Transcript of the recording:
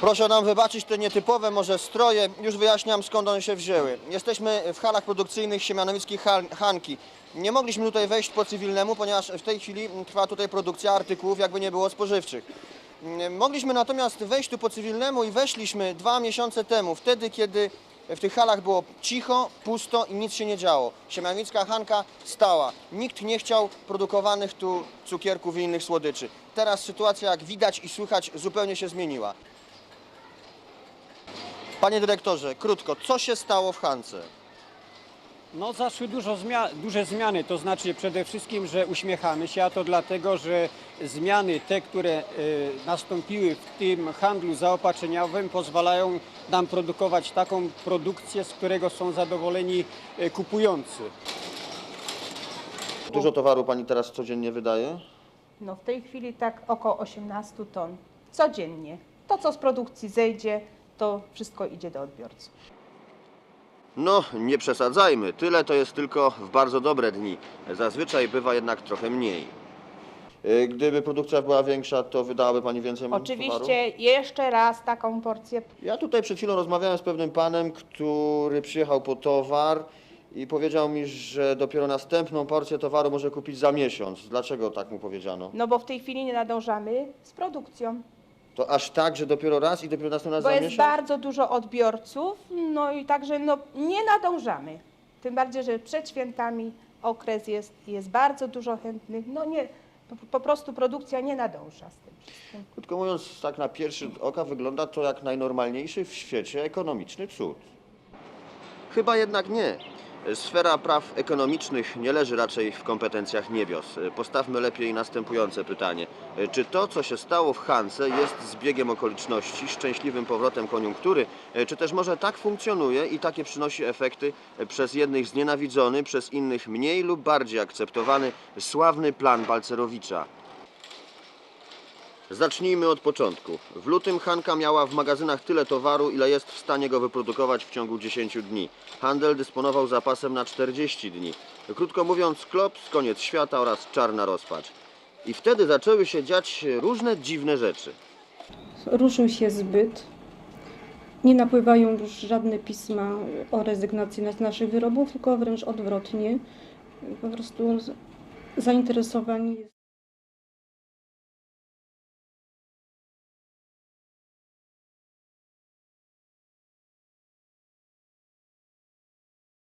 Proszę nam wybaczyć te nietypowe może stroje, już wyjaśniam skąd one się wzięły. Jesteśmy w halach produkcyjnych Siemianowickich Han- Hanki. Nie mogliśmy tutaj wejść po cywilnemu, ponieważ w tej chwili trwa tutaj produkcja artykułów, jakby nie było spożywczych. Mm, Mogliśmy natomiast wejść tu po cywilnemu i weszliśmy dwa miesiące temu, wtedy kiedy w tych halach było cicho, pusto i nic się nie działo. Siemianowicka Hanka stała. Nikt nie chciał produkowanych tu cukierków i innych słodyczy. Teraz sytuacja, jak widać i słychać, zupełnie się zmieniła. Panie dyrektorze, krótko, co się stało w Hance? No zaszły dużo zmia- duże zmiany, to znaczy przede wszystkim, że uśmiechamy się, a to dlatego, że zmiany te, które e, nastąpiły w tym handlu zaopatrzeniowym pozwalają nam produkować taką produkcję, z którego są zadowoleni e, kupujący. Dużo towaru pani teraz codziennie wydaje? No w tej chwili tak około 18 ton codziennie. To, co z produkcji zejdzie, to wszystko idzie do odbiorców. No, nie przesadzajmy. Tyle to jest tylko w bardzo dobre dni. Zazwyczaj bywa jednak trochę mniej. Y, Gdyby produkcja była większa, to wydałaby pani więcej towaru? Oczywiście jeszcze raz taką porcję Ja tutaj przed chwilą rozmawiałem z pewnym panem, który przyjechał po towar i powiedział mi, że dopiero następną porcję towaru może kupić za miesiąc. Dlaczego tak mu powiedziano? No bo w tej chwili nie nadążamy z produkcją, To aż tak, że dopiero raz i dopiero następny raz bo za jest miesiąc? bardzo dużo odbiorców, no i także no, nie nadążamy. Tym bardziej, że przed świętami okres jest, jest bardzo dużo chętnych, no nie, po, po prostu produkcja nie nadąża z tym wszystkim. Krótko mówiąc, tak na pierwszy rzut oka wygląda to jak najnormalniejszy w świecie ekonomiczny cud. Chyba jednak nie. Sfera praw ekonomicznych nie leży raczej w kompetencjach niebios. Postawmy lepiej następujące pytanie. Czy to, co się stało w Hance, jest zbiegiem okoliczności, szczęśliwym powrotem koniunktury, czy też może tak funkcjonuje i takie przynosi efekty przez jednych znienawidzony, przez innych mniej lub bardziej akceptowany sławny plan Balcerowicza? Zacznijmy od początku. W lutym Hanka miała w magazynach tyle towaru, ile jest w stanie go wyprodukować w ciągu 10 dni. Handel dysponował zapasem na 40 dni. Krótko mówiąc, klops, koniec świata oraz czarna rozpacz. I wtedy zaczęły się dziać różne dziwne rzeczy. Ruszył się zbyt. Nie napływają już żadne pisma o rezygnacji z naszych wyrobów, tylko wręcz odwrotnie. Po prostu zainteresowani jest.